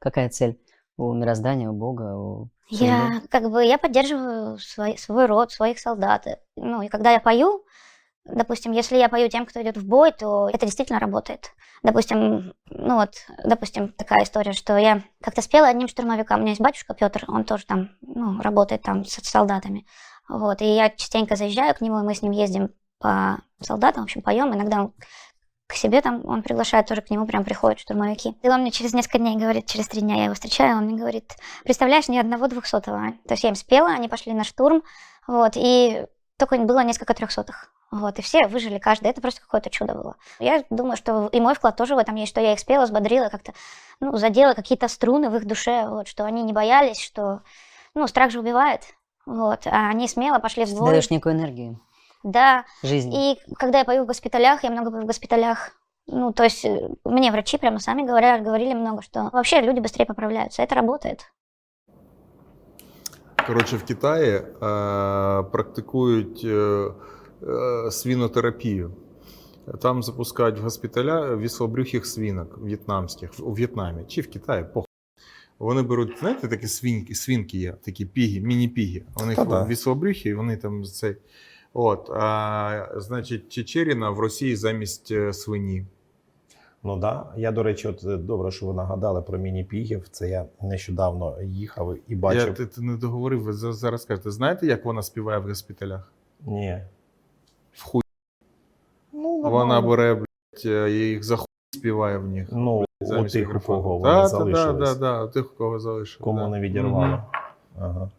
Какая цель у мироздания, у Бога, у? Я как бы я поддерживаю свой, свой род, своих солдат. Ну и когда я пою, допустим, если я пою тем, кто идет в бой, то это действительно работает. Допустим, ну вот, допустим, такая история, что я как-то спела одним штурмовикам. У меня есть батюшка Петр, он тоже там, ну, работает там с солдатами. Вот, и я частенько заезжаю к нему, и мы с ним ездим по солдатам, в общем, поем. Иногда он к себе там, он приглашает тоже к нему, прям приходят штурмовики. И он мне через несколько дней говорит, через три дня я его встречаю, он мне говорит, представляешь, ни одного двухсотого. То есть я им спела, они пошли на штурм, вот, и только было несколько трехсотых. Вот, и все выжили каждый. Это просто какое-то чудо было. Я думаю, что и мой вклад тоже в этом есть, что я их спела, взбодрила, как-то, ну, задела какие-то струны в их душе, вот, что они не боялись, что, ну, страх же убивает, вот, а они смело пошли в бой. даешь некую энергию Да, жизни. и когда я пою в госпиталях, я много пою в госпиталях, ну, то есть э, мне врачи прямо сами говорят, говорили много, что вообще люди быстрее поправляются. Это работает. Коротше, в Китаї е, практикують е, е, свінотерапію. Там запускають в госпіталя віслобрюхих свинок в'єтнамських в- у В'єтнамі чи в Китаї. Похуй. Вони беруть, знаєте, такі свинки, свинки є, такі піги, міні-піги. У них Та-да. віслобрюхи, і вони там цей. От, а, значить, Чечеріна в Росії замість е, свині. Ну да. Я, до речі, от е, добре, що ви нагадали про міні-пігів. Це я нещодавно їхав і Я, бачив. ти, ти не договорив, ви зараз кажете, знаєте, як вона співає в госпіталях? Ні. В хуй. Ну, Вона бере, блядь, е, їх за хуй співає в них. Ну, у тих, у кого вони да, залишились. Да, да, у тих, у кого залишилось. Кому да. не відірвало. Мгм. Ага.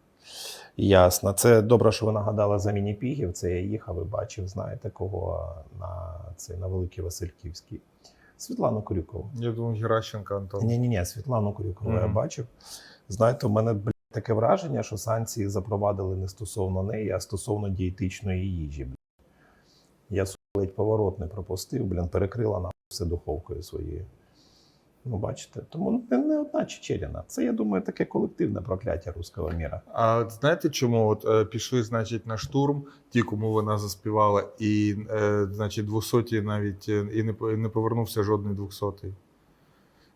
Ясно. Це добре, що ви нагадали за міні-пігів. Це я їхав і бачив, знаєте, кого на, це, на Великій Васильківській. Світлану Корюкову. Я думаю, Геращенко Антон. Ні, ні, ні, Світлану Корюкову я бачив. Знаєте, у мене блін, таке враження, що санкції запровадили не стосовно неї, а стосовно дієтичної їжі. Блін. Я ледь поворот не пропустив, блін, перекрила на все духовкою своєю. Ну, бачите, тому не, не одна Чечеріна. Це, я думаю, таке колективне прокляття руського міра. А знаєте, чому от, е, пішли, значить, на штурм, ті, кому вона заспівала, і, е, значить, двохсоті навіть е, і не, по- і не повернувся жодний двохсотий.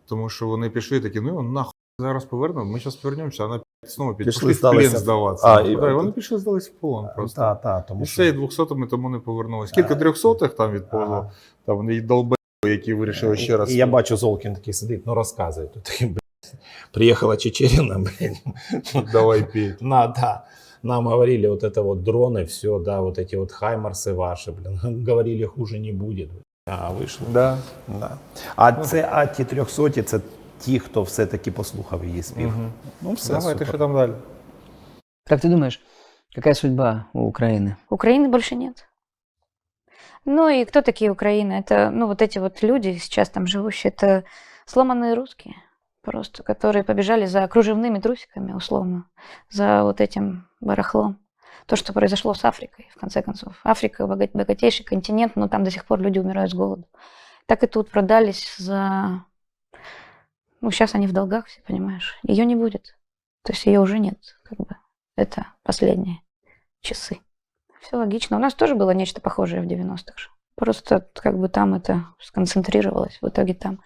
Тому що вони пішли такі, ну нахуй зараз повернемо, ми зараз повернемося, а на знову під- Пішли, пішли в плен здалися. здаватися. А, А, і- і, да, і вони пішли здались в полон просто. Та, та, тому І що... все, і двохсотими тому не повернулися. Кілька А. трьохсотих там відповзло, там вони й долбе, які вирішили ще раз. І я бачу, Золкін такий сидить, ну розказує. Тут такий, блін, приїхала Чечеріна, блін. Давай петь. На, да. Нам говорили, вот это вот дроны, все, да, вот эти вот хаймарсы ваши, блин, говорили, хуже не будет. А вийшло. Да. Да. А це, а ті трьохсоті, це ті, хто все-таки послухав її спів. Мгм. Ну, все, Давайте, супер. що там далі? Как ты думаешь, какая судьба у Украины? Украины больше нет. Ну и кто такие Украины? Это, ну, вот эти вот люди сейчас там живущие, это сломанные русские просто, которые побежали за кружевными трусиками, условно, за вот этим барахлом. То, что произошло с Африкой, в конце концов. Африка бога- богатейший континент, но там до сих пор люди умирают с голоду. Так и тут продались за... Ну, сейчас они в долгах, все понимаешь. Ее не будет. То есть ее уже нет, как бы. Это последние часы. Все логично. У нас тоже было нечто похожее в 90-х. же. Просто как бы там это сконцентрировалось в итоге там.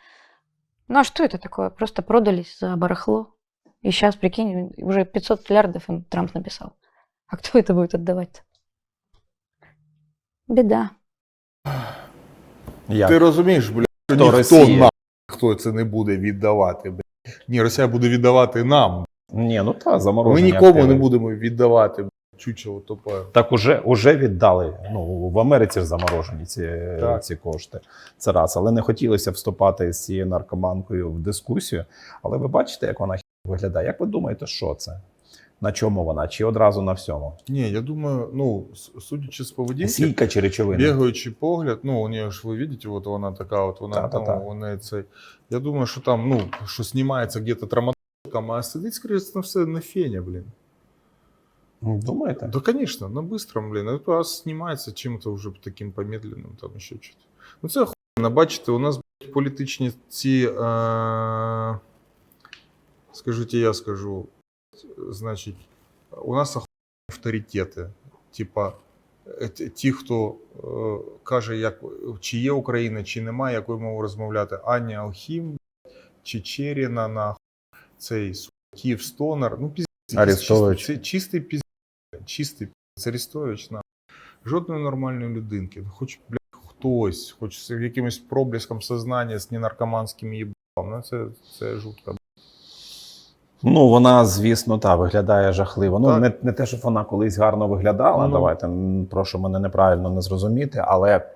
Ну а что это такое? Просто продались за барахло. И сейчас, прикинь, уже 500 миллиардов им Трамп написал. А кто это будет отдавать? Беда. Як? Ти розумієш, блядь, що Хто ніхто Росія? нам хто це не буде віддавати. Блядь. Ні, Росія буде віддавати нам. Ні, ну та Ми заморожені нікому активи. не будемо віддавати. блядь, Чучело тупе. Так уже, уже віддали. Ну, в Америці ж заморожені ці, Так. ці кошти. Це раз. Але не хотілося вступати з цією наркоманкою в дискусію. Але ви бачите, як вона виглядає. Як ви думаєте, що це? На чому вона? Чи одразу на всьому? Ні, я думаю, ну, судячи з поведінки, Сійка чи речовина? бігаючий погляд, ну, у неї ж ви бачите, от вона така, от вона, Та-та-та. ну, вона цей. Я думаю, що там, ну, що знімається где-то траматиком, а сидить, скоріше, на все на фені, блін. Думаєте? Да, конечно, на быстром, блин. Это раз снимается чим-то вже таким помедленним, там ще щось. Ну це охуєнно. Бачите, у нас блядь, політичні ці. Е... Скажіть, я скажу. Значить, у нас охуєнні авторитети. Типа, е, ті, хто е, каже, як, чи є Україна, чи немає, якою мовою розмовляти. Аня Алхім, Чечеріна, нахуй. цей Київ Стонер, ну піздець. Арестович. Чистий, чистий піздець. Чистий Царістович на. Жодної нормальної людинки. Хоч, бля, хтось, хоч з якимось проблеском сознання, з ненаркоманським їбалом. Ну, це, це жутко. Ну, вона, звісно, та виглядає жахливо. Ну, не, не те, щоб вона колись гарно виглядала. Ну. Давайте прошу мене неправильно не зрозуміти, але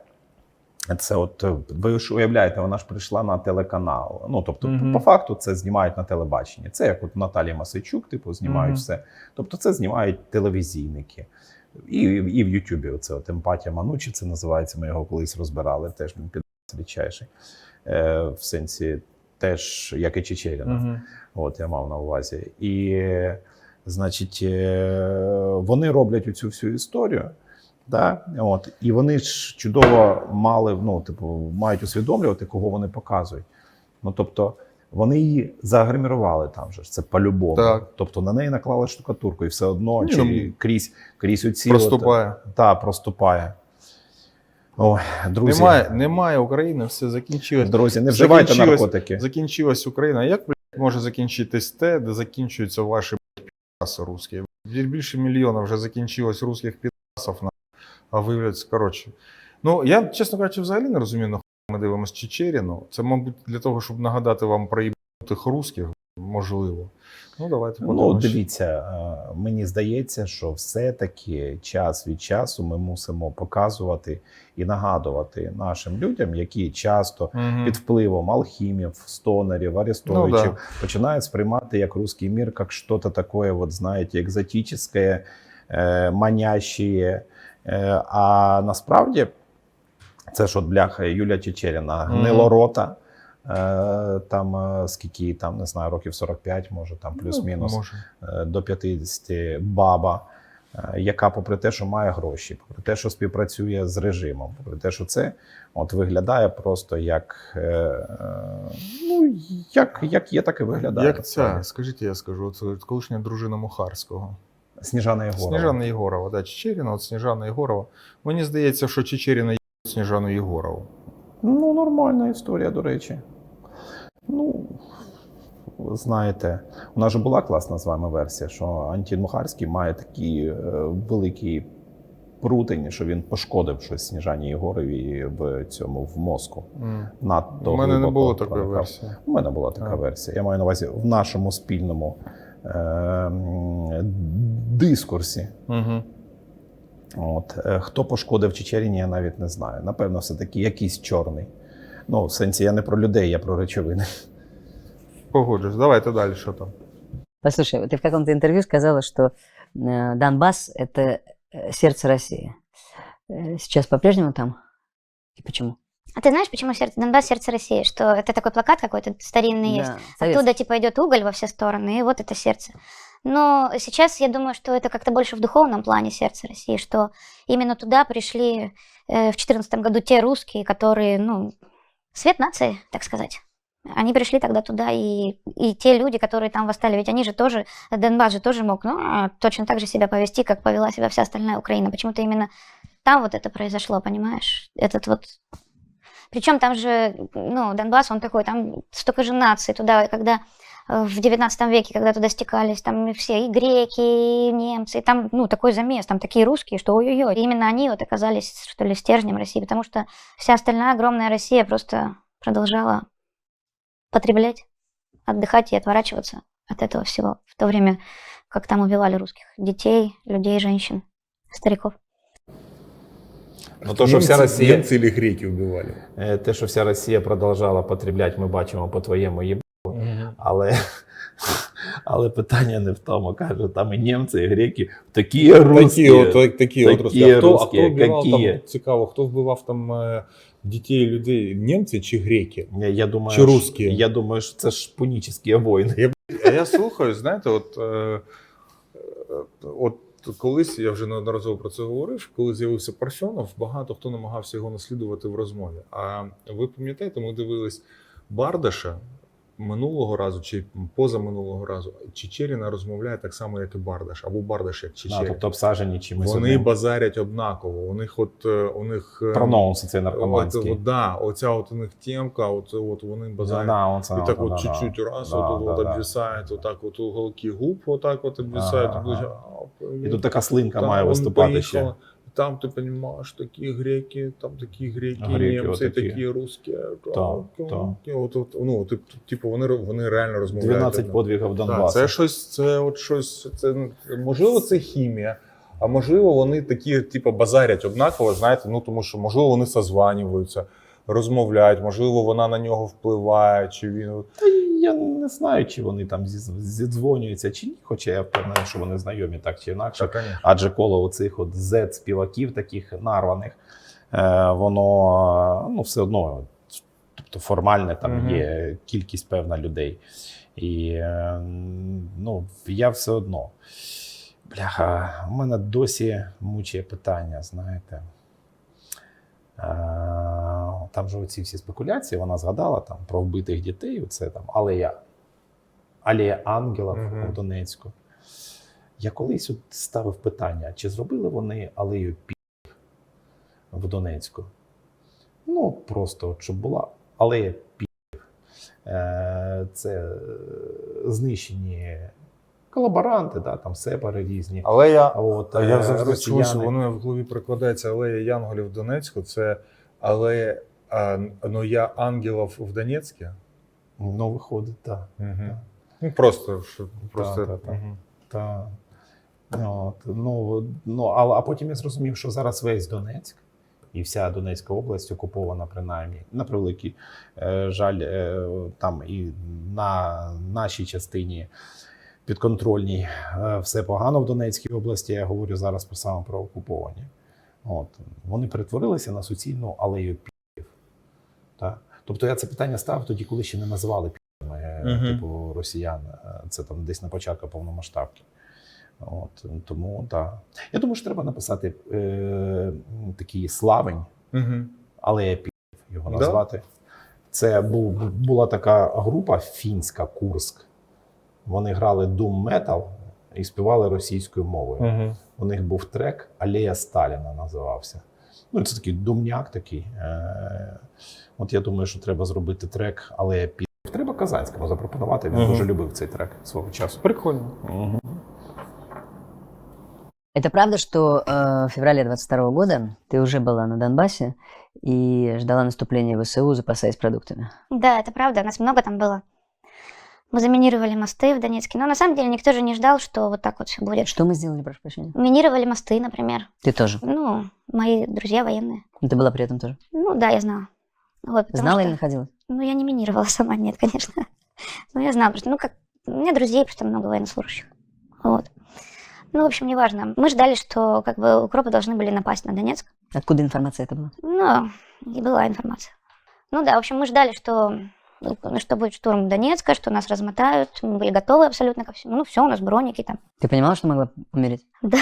це от е, ви ж уявляєте, вона ж прийшла на телеканал. Ну тобто, Мгм. по факту, це знімають на телебаченні. Це як от Наталія Масичук, типу, знімають Мгм. все. Тобто, це знімають телевізійники. І, і в Ютубі оце от емпатія Манучі, це називається. Ми його колись розбирали. Теж він підвічайший. Е, в сенсі, теж як і Чечеріна. Угу. От я мав на увазі. І, е, значить, е, вони роблять оцю всю історію. Да? От, і вони ж чудово мали, ну, типу, мають усвідомлювати, кого вони показують. Ну, тобто, вони її загримірували там же це по-любому. Тобто на неї наклали штукатурку, і все одно Ні, чи ну, крізь, крізь оці Проступає. От, та, проступає. Ой, друзі, Немає, немає України, все закінчилось. друзі, не вживайте Закінчилось- наркотики. Закінчилась Україна. Як може закінчитись те, де закінчуються ваші блядь, підраси русські? Більше мільйона вже закінчилось русських підрасів, на- а виявляється, коротше. Ну, я, чесно кажучи, взагалі не розумію, на ми дивимося Чечеріну. Це, мабуть, для того, щоб нагадати вам про їбанутих русських, можливо. Ну, давайте Ну, дивіться, е, мені здається, що все-таки час від часу ми мусимо показувати і нагадувати нашим людям, які часто Мгм. під впливом алхімів, стонерів, арестовичів Ну, починають сприймати як русский мир, як щось таке, вот, знаєте, екзотичне, е, манящее. Е, а насправді це ж от бляха Юлія Чечеріна, гнилорота. Е, там е, скільки там не знаю, років 45, може там плюс-мінус Ну, може. е, до 50 баба, яка, попри те, що має гроші, попри те, що співпрацює з режимом, попри те, що це от виглядає просто як, ну, як, як є, так і виглядає. Як ця, скажіть, я скажу, це колишня дружина Мухарського. Сніжана Єгорова. Сніжана Єгорова, да, Чечеріна, от Сніжана Єгорова. Мені здається, що Чечеріна є Сніжану Єгорову. Ну, нормальна історія, до речі. Ну, знаєте, у нас же була класна з вами версія, що Антін Мухарський має такий е, великий прутень, що він пошкодив щось Сніжані Єгорові в цьому в мозку. Надто У мене не було такої версії. У мене була така А. версія. Я маю на увазі в нашому спільному дискурсі. Угу. От е, хто пошкодив Чечеріні, я навіть не знаю. Напевно, все таки якийсь чорний. Ну, в сенсі я не про людей, я про речовини. Погоджусь. Давайте далі, що там. Послушай, вот ты в каком-то интервью сказала, что э, Донбасс – это э, сердце России. Э, Сейчас по-прежнему там? И почему? А ты знаешь, почему сердце, Донбасс сердце России? Что это такой плакат какой-то старинный есть. Да, советский. Оттуда типа идет уголь во все стороны, и вот это сердце. Но сейчас я думаю, что это как-то больше в духовном плане сердце России, что именно туда пришли э, в 2014 году те русские, которые, ну, свет нации, так сказать. Они пришли тогда туда, и, и те люди, которые там восстали, ведь они же тоже, Донбасс же тоже мог ну, а, точно так же себя повести, как повела себя вся остальная Украина. Почему-то именно там вот это произошло, понимаешь? Этот вот причем там же, ну, Донбасс, он такой, там столько же наций туда, когда э, в 19 веке, когда туда стекались, там все, и греки, и немцы, и там, ну, такой замес, там такие русские, что ой-ой-ой. Именно они вот оказались, что ли, стержнем России, потому что вся остальная огромная Россия просто продолжала потреблять, отдыхать и отворачиваться от этого всего, в то время как там убивали русских детей, людей, женщин, стариков. Ну, то, що вся Росія, Немцы или греки убивали. е, те, що вся Росія продовжала потрібляти, ми бачимо по твоєму їбу. Але, але питання не в тому. Кажу, там і німці, і греки такі Такі русські. от, такі от такі русські. А хто, а хто вбивав там, цікаво, хто вбивав там е, дітей, людей, німці чи греки? Я, я думаю, Чи русські? Я думаю, що це ж пунічні війни. А я слухаю, знаєте, от, е, от колись я вже неодноразово про це говорив. Коли з'явився Парфьонов, багато хто намагався його наслідувати в розмові. А ви пам'ятаєте, ми дивились Бардаша минулого разу, чи позаминулого разу, Чечеріна розмовляє так само, як і Бардаш, або Бардаш, як Да, Чечеріна. тобто обсаджені чимось. Вони одним. базарять однаково. У них от е, у них е, Прононси цей от, наркоманський. от, да, оця от у них темка, от, от вони Да, базарять. да, оце, І так да, от да, чуть-чуть да. раз, Да, от, от, да, от да. отак от уголки губ, отак от обвисають. Ага, ага. І тут така слинка має виступати поїхала, ще. Там ти розумієш, такі греки, там такі греки, Греки німці, отакі. такі русські. Так, От, от, ну, тип, типу, вони, вони реально розмовляють. 12 однаково. подвигів Донбасу. це щось, це от щось, це ну, можливо, це хімія. А можливо, вони такі, типу, базарять однаково, знаєте, ну тому що можливо вони созванюються, розмовляють, можливо, вона на нього впливає, чи він. Я не знаю, чи вони там зі- зідзвонюються чи ні, хоча я впевнений, що вони знайомі так чи інакше. Так. Адже коло оцих от Z-співаків, таких нарваних, е, воно ну, все одно, тобто формальне там Мгм. є кількість певна людей. І е, ну, я все одно. Бляха, у мене досі мучає питання, знаєте. Е, Там же оці всі спекуляції, вона згадала там про вбитих дітей, оце там алея, алея ангелів Мгм. в Донецьку. Я колись от ставив питання, чи зробили вони алею пі в Донецьку? Ну, просто от, щоб була алея пі. Це е, знищені колаборанти, да, там сепари різні. Але я, А От, а я е, завжди чув, що воно в голові прикладається алея Янголів в Донецьку, це алея а, ну, я ангелів в Донецьку. Ну, виходить, так. Угу. Ну, просто, просто та. Мгм. Та, от, ну, ну, а, а потім я зрозумів, що зараз весь Донецьк і вся Донецька область окупована, принаймні, на превеликий е, жаль, е, там і на нашій частині підконтрольній е, все погано в Донецькій області. Я говорю зараз про саме про окуповані. От, вони перетворилися на суцільну алею. Так? Тобто я це питання ставив тоді, коли ще не називали півами, е, Мгм. типу росіян. Е, Це там десь на початку повномасштабки. От, тому так. Я думаю, що треба написати е, такий славень, Мгм. алея пів його Да. назвати. Це був, була така група фінська Курск. Вони грали Doom Metal і співали російською мовою. Мгм. У них був трек Алея Сталіна називався. Ну, це такий думняк такий. Е, От я думаю, що треба зробити трек Алея Пі. Треба Казанському запропонувати. Він Мгм. дуже любив цей трек свого часу. Прикольно. Мгм. Это правда, что э, в феврале 22 года ты уже была на Донбассе и ждала наступления ВСУ, запасаясь продуктами? Да, это правда, нас много там было. Мы заминировали мосты в Донецке, но на самом деле никто же не ждал, что вот так вот все будет. Что мы сделали, прошу прощения? Минировали мосты, например. Ты тоже. Ну, мои друзья военные. Ты была при этом тоже. Ну да, я знала. Вот, Знала что- или находилась? Ну, я не минировала сама, нет, конечно. Но я знала просто, ну, как... У меня друзей просто много военнослужащих. Вот. Ну, в общем, неважно. Мы ждали, что как бы укропы должны были напасть на Донецк. Откуда информация это была? Ну, и была информация. Ну да, в общем, мы ждали, что, ну, что будет штурм Донецка, что нас размотают. Мы были готовы абсолютно ко всему. Ну, все, у нас броники там. Ты понимала, что могла умереть? Да,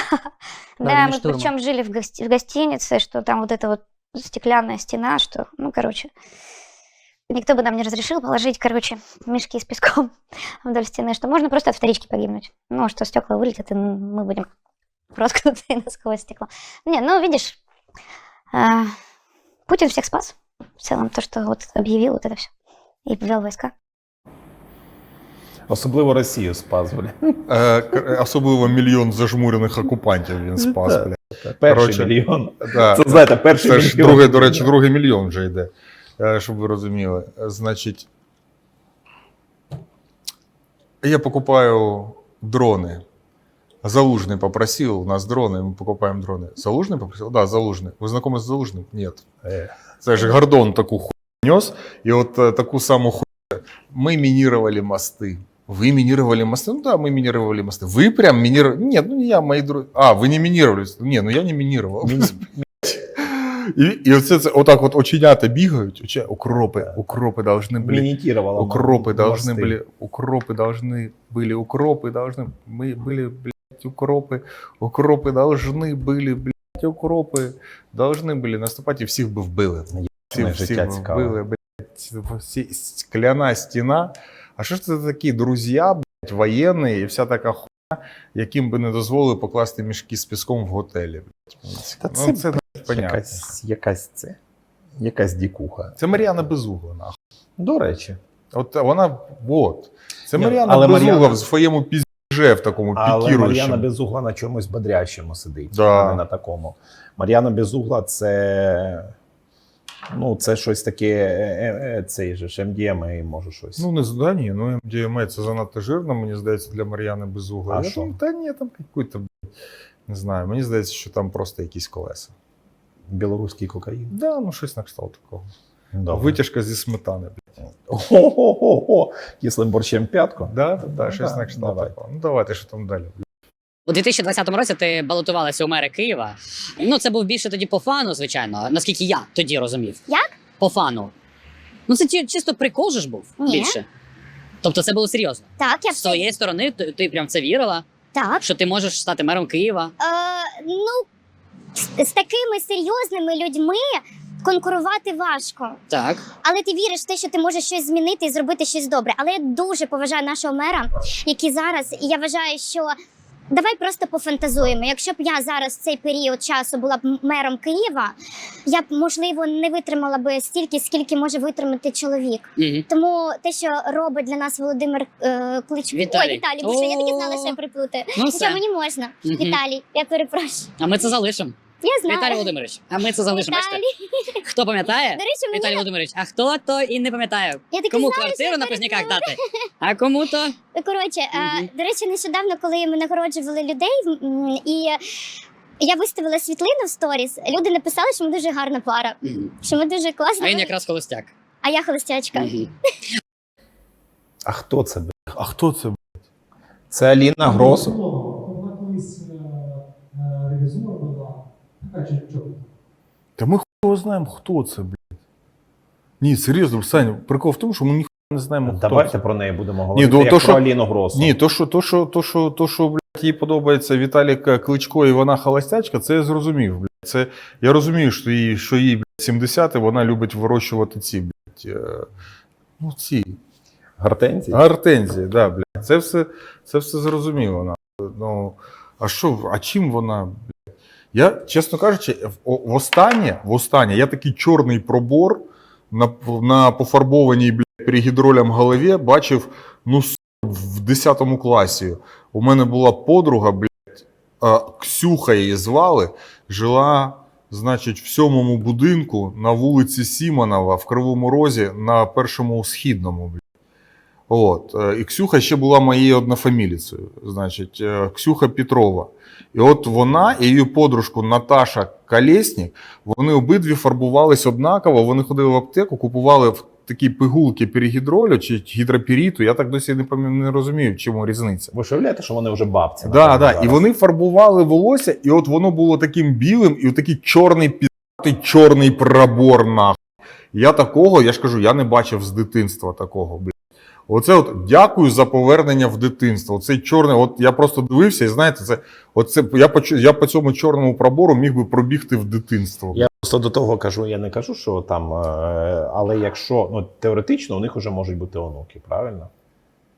да, мы штурма. причем жили в, гости- в гостинице, что там вот эта вот стеклянная стена, что, ну, короче, никто бы нам не разрешил положить, короче, мешки с песком вдоль стены, что можно просто от вторички погибнуть. Ну, что стекла вылетят, и мы будем проткнуты насквозь стекло. Не, ну, видишь, а, Путин всех спас. В целом, то, что вот объявил вот это все. И повел войска. Особливо Росію спас, бля. Е, к- особливо мільйон зажмурених окупантів він спас. Так. Бля. Перший Коротше, мільйон. Да. Це знаєте, перший Це ж мільйон. другий, до речі, другий мільйон вже йде, е, щоб ви розуміли. Е, Значить, я покупаю дрони. Залужный попросил, у нас дроны, мы покупаем дроны. Залужный попросил? Да, Залужный. Вы знакомы с Залужным? Нет. Е, Це ж Гордон таку хуйню нес, и вот э, таку саму хуйню. Мы минировали мосты. Вы минировали мосты? Ну да, мы минировали мосты. Вы прям минировали? Нет, ну не я, мои друзья. А, вы не минировали? Не, ну я не минировал. І, і оце це отак от оченята бігають. Оче, укропи, укропи должны были. Мінітірувала. Укропы должны мости. были, укропы должны были, укропы должны, мы были, блядь, укропы, укропы должны были, блядь, укропы должны были наступать, і всіх би вбили. Би цікаве. вбили, блядь, всі- скляна стіна, А що ж це такі друзі, блядь, воєнні і вся така хуйня, яким би не дозволили покласти мішки з піском в готелі. Блядь. Та цікаво. це, ну, це блядь, понятно. якась, якась це. Якась дікуха. Це Мар'яна Безугла, нахуй. До речі. От вона, от. Це Ні, Мар'яна Безугла Мар'яна- в своєму піздже в такому Але Мар'яна. Безугла на чомусь бодрящому сидить, Да. а не на такому. Мар'яна Безугла це. Ну, це щось таке, е, е, е, цей же ж MDMA, може щось. Ну, не ні, ну MDMA це занадто жирно, мені здається, для Мар'яни Безугла. А Я що? думаю, Та ні, там який-то, не знаю, мені здається, що там просто якісь колеса. Білоруський кокаїн. Да, ну щось на кшталт такого. Добре. Витяжка зі сметани. блядь. О-хо-хо-хо! Кислим борщем п'ятку. Да, да, да, Ну, щось да, на кшталт давай. такого. Ну давайте, що там далі. У 2020 році ти балотувалася у мери Києва. Ну, це був більше тоді по фану, звичайно, наскільки я тоді розумів. Як? По фану. Ну, це ті- чисто прикол же ж був Ні. більше. Тобто це було серйозно. Так, я З все. своєї сторони ти, ти прям в це вірила, Так. що ти можеш стати мером Києва. Е, ну, з, з такими серйозними людьми конкурувати важко. Так. Але ти віриш в те, що ти можеш щось змінити і зробити щось добре. Але я дуже поважаю нашого мера, який зараз, і я вважаю, що. Давай просто пофантазуємо. Якщо б я зараз в цей період часу була б мером Києва, я б можливо не витримала би стільки, скільки може витримати чоловік. Угу. Тому те, що робить для нас Володимир е, Кличко, Віталій. ой, Віталій, бо що я таки знала, що я приплутаю. Ну все. все. мені можна. Мгм. Віталій, я перепрошую. А ми це залишимо. Я знаю. Віталій Володимирович. А ми це залишимо. Бачите? Хто пам'ятає? До речі, мені Віталій Володимирович, а хто то і не пам'ятає. я таки Кому знала, що квартиру я на переплутаю. дати? А кому то Коротше, е, Мгм. до речі, нещодавно, коли ми нагороджували людей, м, і я виставила світлину в сторіс, люди написали, що ми дуже гарна пара, що ми дуже класна. А він якраз холостяк. А я холостячка. А хто це? А хто це? Це Аліна Грос. Вона колись е, е, ревізор була. Чи чого? Та ми хуй знаємо, хто це, блядь. Ні, серйозно, Саня, прикол в тому, що ми ніхуя не знаємо, хто Давайте це. про неї будемо говорити. ну, як то, про що- Аліну Гросу. Ні, то що, то, що, то, що, то, що блядь, їй подобається Віталік Кличко і вона холостячка, це я зрозумів. Блядь. Це, я розумію, що їй, що їй блядь, 70, і вона любить вирощувати ці, блядь, е, ну, ці Гортензії. гортензії, да, блядь. Це все, це все зрозуміло. Ну, а що, а чим вона, блядь? Я, чесно кажучи, в, о- востаннє, востаннє, я такий чорний пробор на, на пофарбованій, блядь, перегідролем голові бачив, ну, в 10 класі. У мене була подруга, блядь, Ксюха її звали, жила, значить, в сьомому будинку на вулиці Сімонова в Кривому Розі на першому східному. От. І Ксюха ще була моєю однофаміліцею, значить, е, Ксюха Петрова. І от вона і її подружку Наташа Колєснік, вони обидві фарбувались однаково, вони ходили в аптеку, купували в такі пигулки перегідролю чи гідроперіту. Я так досі не, пам'ят- не розумію, в чому різниця. Ви ж уявляєте, що вони вже бабці. Да, напевно, да. І вони фарбували волосся, і от воно було таким білим, і такий чорний піздатий чорний пробор нахуй. Я такого, я ж кажу, я не бачив з дитинства такого. Оце от дякую за повернення в дитинство. Оцей чорний, от я просто дивився, і знаєте, це оце я по я по цьому чорному пробору міг би пробігти в дитинство. Я просто до того кажу, я не кажу, що там, е, але якщо ну теоретично у них вже можуть бути онуки, правильно?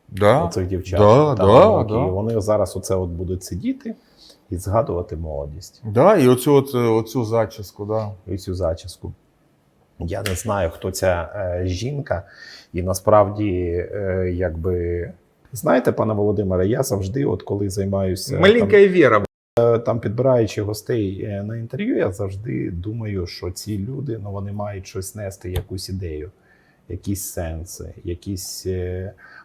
да. У цих дівчат. Да, Там да, онуки. да. І вони зараз оце от будуть сидіти і згадувати молодість Да, і оцю, от, е, оцю зачіску, да. і цю зачіску. Я не знаю, хто ця е, жінка, і насправді, е, якби. Знаєте, пане Володимире, я завжди, от коли займаюся Маленька Віра. там, там підбираючи гостей е, на інтерв'ю, я завжди думаю, що ці люди ну, вони мають щось нести, якусь ідею, якісь сенси, якісь.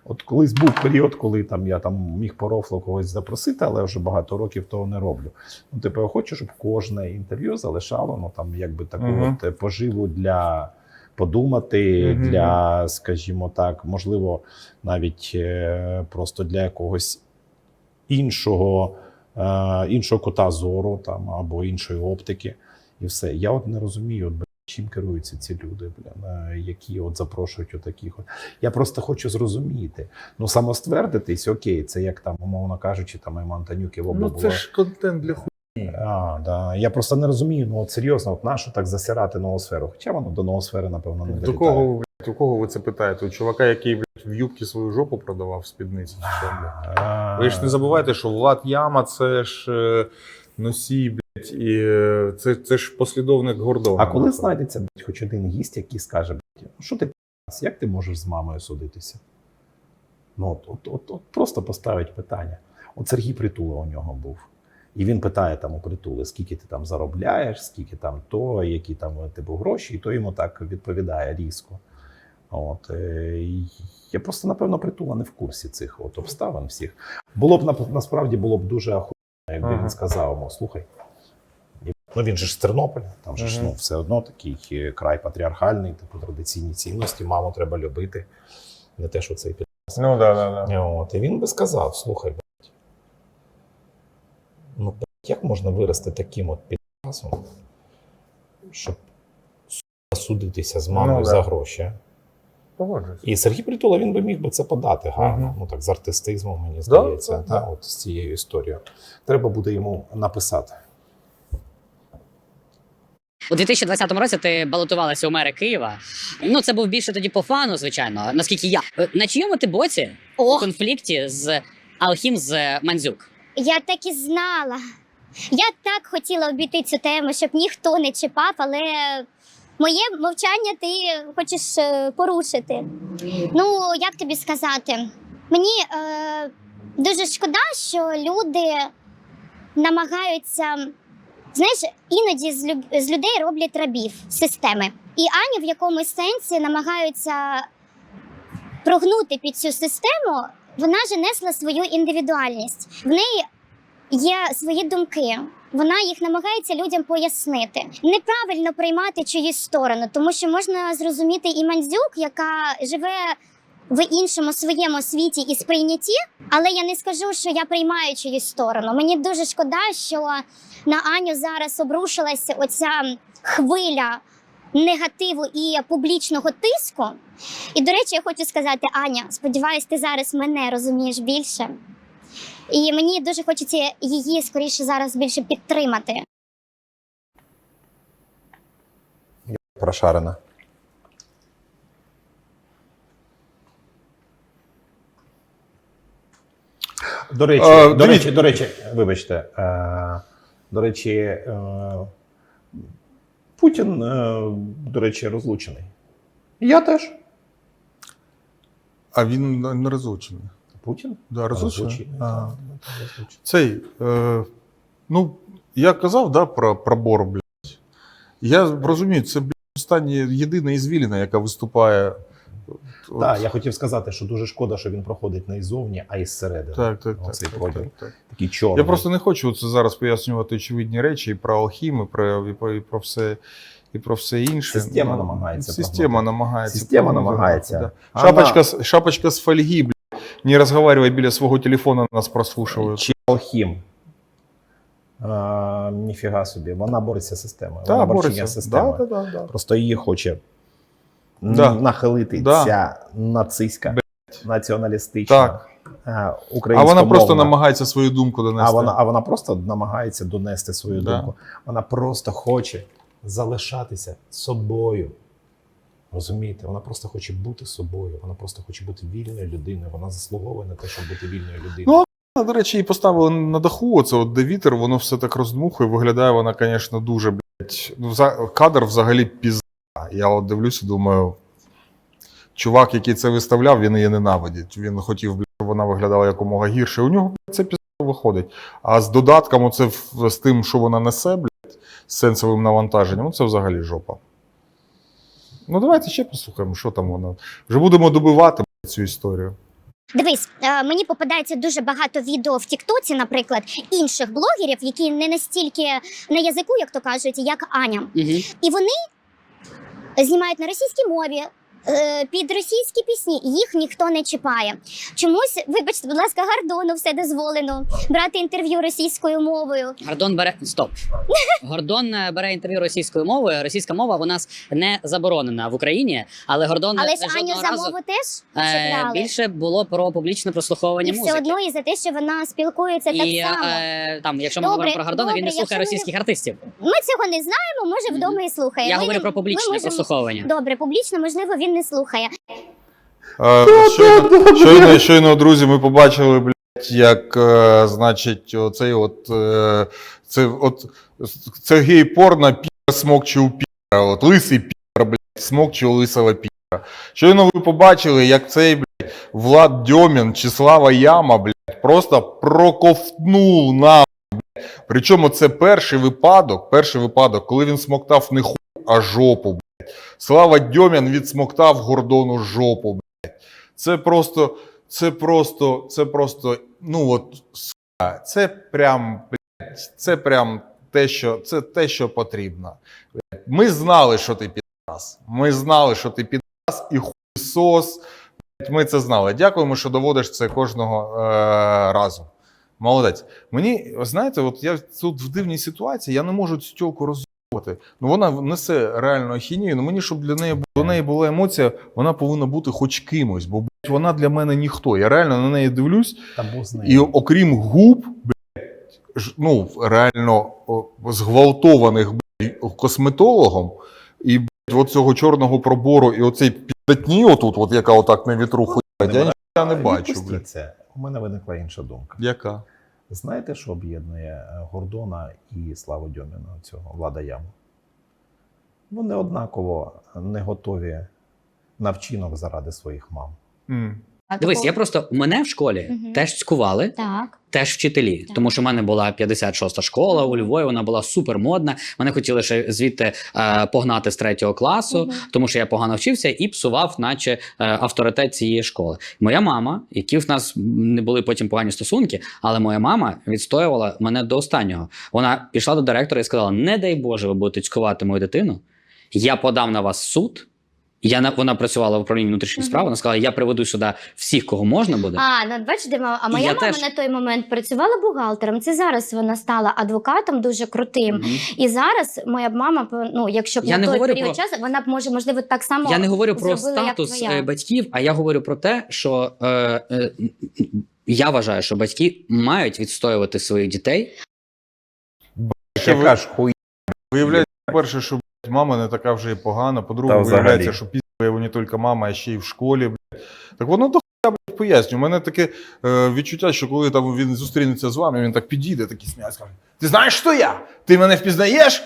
От колись був період, коли там я там міг по рофлу когось запросити, але вже багато років того не роблю. Ну, типу, я хочу, щоб кожне інтерв'ю залишало ну там якби таку Мгм. от е, поживу для подумати, Мгм. для, скажімо так, можливо, навіть е, просто для якогось іншого, е, іншого кота зору там або іншої оптики, і все. Я от не розумію, чим керуються ці люди, бля, які от запрошують отаких. От. Я просто хочу зрозуміти. Ну, самоствердитись, окей, це як там, умовно кажучи, там Іман Танюків або Ну це ж контент для хуйні. А, да. Я просто не розумію, ну от серйозно, от нащо так засирати ноосферу? Хоча воно до ноосфери, напевно, не До кого ви У кого ви це питаєте? У чувака, який блядь, в юбці свою жопу продавав в спідниці? чи що, блядь? Ви ж не забувайте, що Влад Яма це ж е, носій, блядь, і е, це, це ж послідовник Гордона. А коли знайдеться блядь, хоч один гість, який скаже, блядь, ну що ти як ти можеш з мамою судитися? Ну, от, от, от, от просто поставить питання. От Сергій Притула у нього був. І він питає там у Притули, скільки ти там заробляєш, скільки там то, які там типу гроші, і то йому так відповідає різко. От, е, я просто, напевно, Притула не в курсі цих от обставин всіх. Було б насправді було б дуже якби Ага. він сказав йому, слухай. Ну він же ж з Тернополя, там же ж ну, все одно такий е, край патріархальний, типу традиційні цінності, маму треба любити. Не те, що цей під. Ну да, да, да. От, і він би сказав: слухай, блядь, ну як можна вирости таким от підразом, щоб судитися з мамою Ну, да. за гроші? Погоджуюсь. І Сергій Притула він би міг би це подати гарно. Мгм. Ну так з артистизмом, мені здається, да, та, да. от з цією історією. Треба буде йому написати. У 2020 році ти балотувалася у мери Києва. Ну, це був більше тоді по фану, звичайно, наскільки я. Е, На чийому ти боці у конфлікті з Алхім з Мандзюк? я так і знала. Я так хотіла обійти цю тему, щоб ніхто не чіпав, але моє мовчання ти хочеш е, порушити. Ну, як тобі сказати? Мені е, дуже шкода, що люди намагаються. Знаєш, іноді з, люб- з людей роблять рабів системи. І Аня в якомусь сенсі намагаються прогнути під цю систему. Вона ж несла свою індивідуальність. В неї є свої думки. Вона їх намагається людям пояснити. Неправильно приймати чиюсь сторону, тому що можна зрозуміти і Мандзюк, яка живе в іншому своєму світі і сприйнятті, але я не скажу, що я приймаю чиюсь сторону. Мені дуже шкода, що на Аню зараз обрушилася оця хвиля негативу і публічного тиску. І, до речі, я хочу сказати, Аня, сподіваюсь, ти зараз мене розумієш більше. І мені дуже хочеться її скоріше зараз більше підтримати. Прошарена. До речі, А, до, дивіться. речі, до речі, вибачте. Е, до речі, е, Путін, е, до речі, розлучений. Я теж. А він не розлучений. Путін? Да, Ага. так. Цей, е, ну, я казав, да, про пробор, блядь. Я розумію, це, блядь, останнє єдина ізвіліна, яка виступає. От, Так, я хотів сказати, що дуже шкода, що він проходить не іззовні, а із середини. так, так, так, Оцей так, проділ. так, так. Такий чорний. Я просто не хочу це зараз пояснювати очевидні речі і про алхім, і про, і про, і про все. І про все інше. Система Ну, намагається Система прогнути. намагається. Система прогнути, намагається. да. Шапочка, шапочка з фольги, блядь. Не розговаривай біля свого телефона, нас прослушивають. Чи Алхім. А, ніфіга собі, вона бореться з системою. Та, вона бореться. борчиня з системою. Да, да, да, да. Просто її хоче Да. нахилити Да. ця нацистська, націоналістична, Так. е, А вона просто намагається свою думку донести. а вона, а вона просто намагається донести свою Да. думку. Вона просто хоче залишатися собою. Розумієте, вона просто хоче бути собою, вона просто хоче бути вільною людиною. Вона заслуговує на те, щоб бути вільною людиною. Ну, До речі, її поставили на даху, оце от де вітер, воно все так роздмухує. Виглядає вона, звісно, дуже, блядь. Ну, кадр взагалі пізда. Я от дивлюся, думаю, чувак, який це виставляв, він її ненавидить. Він хотів, блядь, щоб вона виглядала якомога гірше. У нього, блядь, це пізда виходить. А з додатком, оце з тим, що вона несе, блядь, з сенсовим навантаженням, ну це взагалі жопа. Ну, давайте ще послухаємо, що там воно. Вже будемо добивати цю історію. Дивись, е, мені попадається дуже багато відео в Тіктоці, наприклад, інших блогерів, які не настільки на язику, як то кажуть, як Аня. Угу. І вони знімають на російській мові. Е, Під російські пісні їх ніхто не чіпає. Чомусь, вибачте, будь ласка, Гордону все дозволено брати інтерв'ю російською мовою. Гордон бере стоп. Гордон е, бере інтерв'ю російською мовою. Російська мова у нас не заборонена в Україні, але Гордон Але е, ж Аню за разу мову теж е, більше було про публічне прослуховування І все одно і за те, що вона спілкується і так само. е, там, якщо ми Добре, говоримо про Гордона, він не слухає якщо ми- російських артистів. Ми цього не знаємо, може вдома і слухає. Я Ми говорю не- про ми публічне можемо- прослуховування. Добре, публічно, можливо, він він не слухає. Е, Щойно, щойно, щойно, друзі, ми побачили, блядь, як, е, значить, оцей от, е, це, от, це гей-порно піра смокче у піра, от, лисий піра, блядь, смокче у лисого піра. Щойно ви побачили, як цей, блядь, Влад Дьомін чи Слава Яма, блядь, просто проковтнув нам, блядь. Причому це перший випадок, перший випадок, коли він смоктав не хуй, а жопу, блядь. Слава Дьомін відсмоктав Гордону жопу, блядь. Це просто, це просто, це просто, ну от, сука, це прям, блядь, це прям те, що, це те, що потрібно. Блядь. Ми знали, що ти підрас. Ми знали, що ти підрас і хуйсос. Блядь, Ми це знали. Дякуємо, що доводиш це кожного е- разу. Молодець. Мені, знаєте, от я тут в дивній ситуації, я не можу цю тілку розуміти. Ну вона несе реально ахінію. Ну мені, щоб для неї до неї була емоція, вона повинна бути хоч кимось, бо блядь, вона для мене ніхто. Я реально на неї дивлюсь, Та і окрім губ, блядь, ну реально о, зґвалтованих блядь, косметологом, і блядь, от цього чорного пробору, і оцей піддатні, отут, от яка отак на вітру хуя, я ніхуя не бачу. Блядь. це. У мене виникла інша думка. Яка? Знаєте, що об'єднує е, Гордона і Славу Дьоміна, цього Влада Яму? Вони однаково не готові на вчинок заради своїх мам. Mm. Дивись, я просто мене в школі Мгм. теж цькували, Так. Теж вчителі. Так. Тому що в мене була 56-та школа у Львові, вона була супермодна. Мене хотіли ще звідти е, погнати з третього класу, Мгм. тому що я погано вчився і псував, наче е, авторитет цієї школи. Моя мама, які в нас не були потім погані стосунки, але моя мама відстоювала мене до останнього. Вона пішла до директора і сказала: Не дай Боже, ви будете цькувати мою дитину. Я подам на вас суд. Я на вона працювала в управлінні внутрішніх справ. Вона сказала: я приведу сюди всіх, кого можна буде. А, ну бачите, мама, а моя я мама теж- на той момент працювала бухгалтером. Це зараз вона стала адвокатом дуже крутим. Мгм. І зараз моя б мама, ну якщо б Я на не той період про- часу, вона б може, можливо, так само Я не говорю про статус е, батьків, а я говорю про те, що е, е, я вважаю, що батьки мають відстоювати своїх дітей. Яка ж хуй. Виявляється, по-перше, що мама не така вже і погана. По-друге, виявляється, що пізня його не тільки мама, а ще й в школі. Блядь. Так воно до хуя, блядь, поясню. У мене таке е, відчуття, що коли там він зустрінеться з вами, він так підійде, такий сміє, скаже: Ти знаєш, хто я? Ти мене впізнаєш?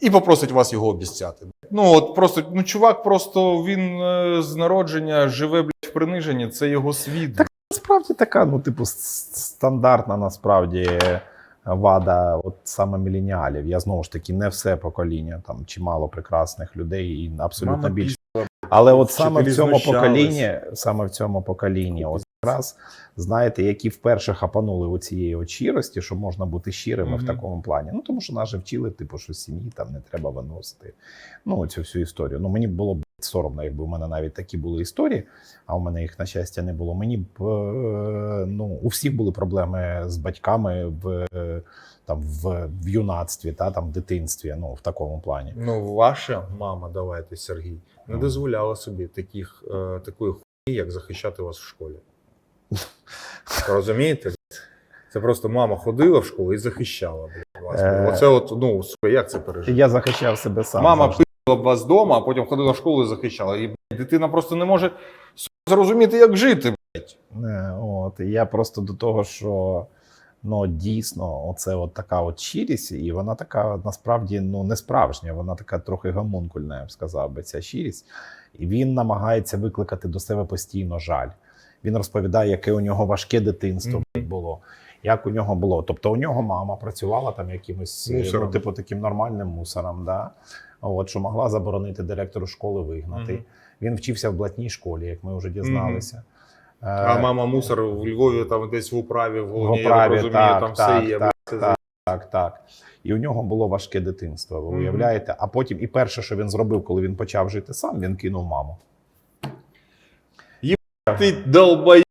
І попросить вас його обіцяти. Ну от просто, ну чувак, просто він е, з народження живе блядь, в приниженні, це його світ. Так. Насправді така, ну, типу, стандартна насправді вада, от саме міленіалів. Я знову ж таки не все покоління, там чимало прекрасних людей і абсолютно Мама більше. Але от саме в цьому поколінні, саме в цьому поколінні, от якраз знаєте, які вперше хапанули у цієї от щирості, що можна бути щирими в такому плані. Ну тому що нас же вчили, типу, що сім'ї там не треба виносити. Ну, цю всю історію. Ну мені було б соромно, якби у мене навіть такі були історії, а у мене їх на щастя не було. Мені б е, ну у всіх були проблеми з батьками в. Там в, в юнацтві, та там в дитинстві, ну в такому плані. Ну, ваша мама, давайте, Сергій, не дозволяла собі таких, е, такої хуйні, як захищати вас в школі. Розумієте? Це просто мама ходила в школу і захищала блядь, вас. Е. Оце от, ну, як це пережити? Я захищав себе сам. Мама б вас вдома, а потім ходила в школу і захищала. І блядь, дитина просто не може зрозуміти, як жити. блядь. Е, От і я просто до того, що ну дійсно, оце от така от щирість, і вона така насправді ну не справжня, вона така трохи гомункульна, я б сказав би, ця щирість. І він намагається викликати до себе постійно жаль. Він розповідає, яке у нього важке дитинство було. Як у нього було? Тобто у нього мама працювала там якимось е, ну, типу таким нормальним мусором, да? От, що могла заборонити директору школи вигнати. Мгм. Він вчився в блатній школі, як ми вже дізналися. Е, А мама мусор в Львові там десь в управі, в головній, я управі, так розумію, так, там так, все є. так, це так. Так, так. І у нього було важке дитинство, ви Мгм. уявляєте? А потім, і перше, що він зробив, коли він почав жити сам, він кинув маму. Ти долбоєб,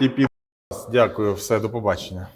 і підрас. Дякую, все, до побачення.